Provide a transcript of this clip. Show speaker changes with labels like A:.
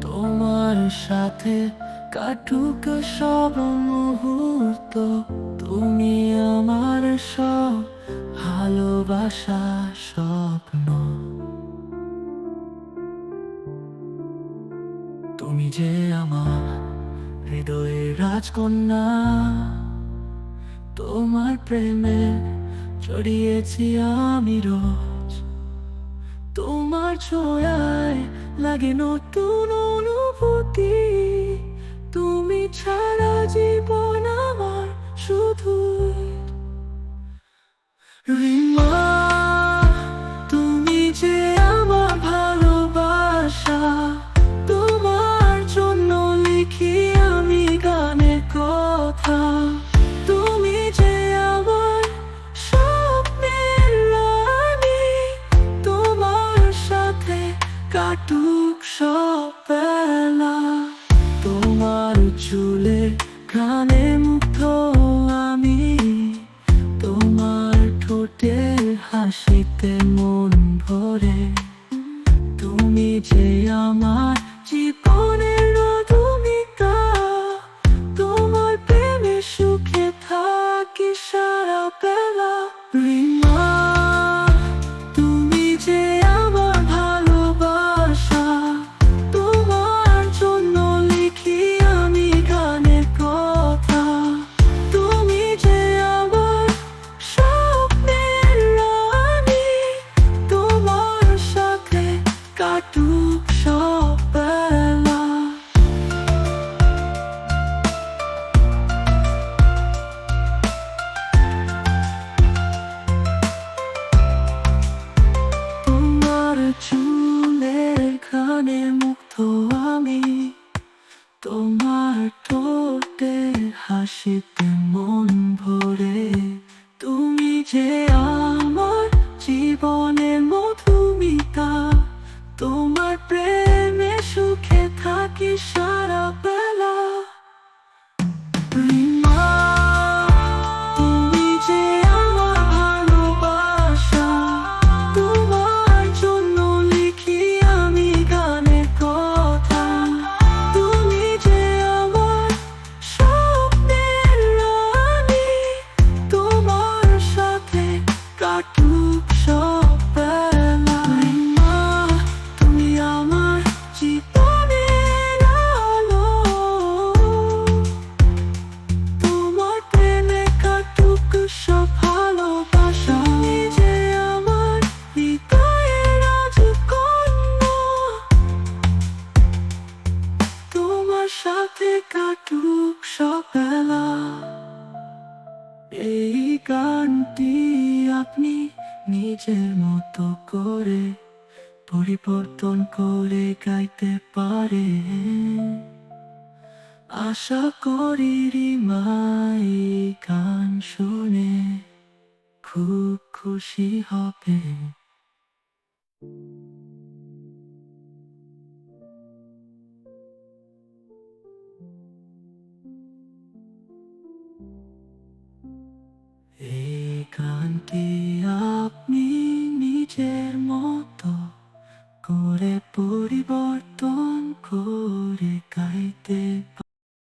A: তোমার সাথে কাটুক সব মুহূর্ত, তুমি আমার সব ভালোবাসা স্বপ্ন। তুমি যে আমার হৃদয়ের রাজকন্যা তোমার প্রেমে জড়িয়েছি আমি রোজ। তোমার ছোঁয়ায় লাগে নতুন অনুভূতি। তুমি ছাড়া জীবন আমার শুধু কানে মুগ্ধ আমি তোমার ঠোঁটের হাসিতে মন ভরে। ঠোঁটে হাসিতে মন ভরে তুমি যে আমার জীবনের মধুমিতা তোমার প্রেমে সুখে থাকি বেলা এই গানটি আপনি নিজের মতো করে পরিবর্তন করে গাইতে পারেন। আশা করি রিমাই গান শুনে খুব খুশি হবে। মনের মতো করে পরিবর্তন করে গাইতে